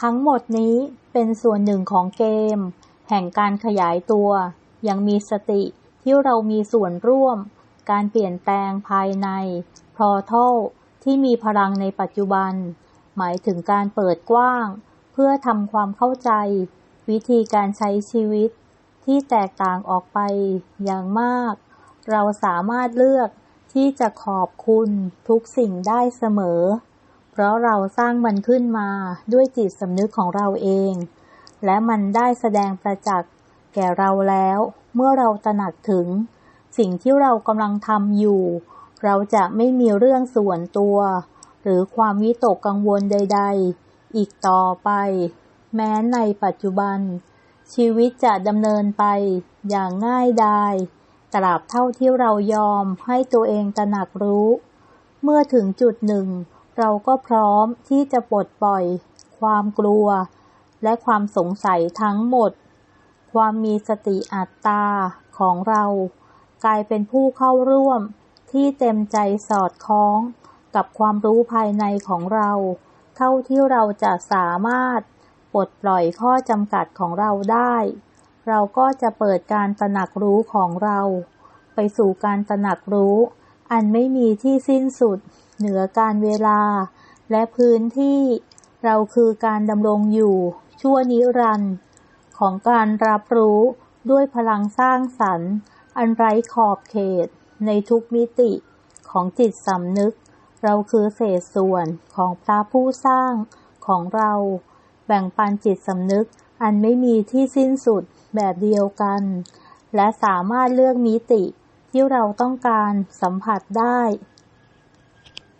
ทั้งหมดนี้เป็นส่วนหนึ่งของเกม แห่งการขยายตัว ยังมีสติที่เรามีส่วนร่วม การเปลี่ยนแปลงภายในพอทลที่มีพลังในปัจจุบัน หมายถึงการเปิดกว้าง เพื่อทำความเข้าใจ วิธีการใช้ชีวิต ที่แตกต่างออกไปอย่างมาก เราสามารถเลือกที่จะขอบคุณทุกสิ่งได้เสมอ เพราะเราสร้างมันขึ้นมาด้วยจิตสำนึกของเราเอง และมันได้แสดงประจักษ์แก่เราแล้ว เมื่อเราตระหนักถึง สิ่งที่เรากำลังทำอยู่ เราจะไม่มีเรื่องส่วนตัว หรือความวิตกกังวลใด ๆ อีกต่อไป แม้ในปัจจุบัน ชีวิตจะดำเนินไปอย่างง่ายดายตราบเท่าที่เรายอมให้ตัวเองตระหนักรู้ เมื่อถึงจุดหนึ่ง เราก็พร้อมที่จะปลดปล่อย ความกลัว และความสงสัยทั้งหมด ความมีสติอัตตาของเรา กลายเป็นผู้เข้าร่วมที่เต็มใจสอดคล้องกับความรู้ภายในของเรา เท่าที่เราจะสามารถปลดปล่อยข้อจำกัดของเราได้ เราก็จะเปิดการตระหนักรู้ของเรา ไปสู่การตระหนักรู้ อันไม่มีที่สิ้นสุด เหนือการเวลา และพื้นที่เราคือการดำรงอยู่ ชั่วนิรันดร์ของการรับรู้ด้วยพลังสร้างสรรค์อันไร้ขอบเขตในทุกมิติของจิตสำนึก เราคือเศษส่วนของพระผู้สร้างของเรา แบ่งปันจิตสำนึกอันไม่มีที่สิ้นสุดแบบเดียวกัน และสามารถเลือกมิติที่เราต้องการสัมผัสได้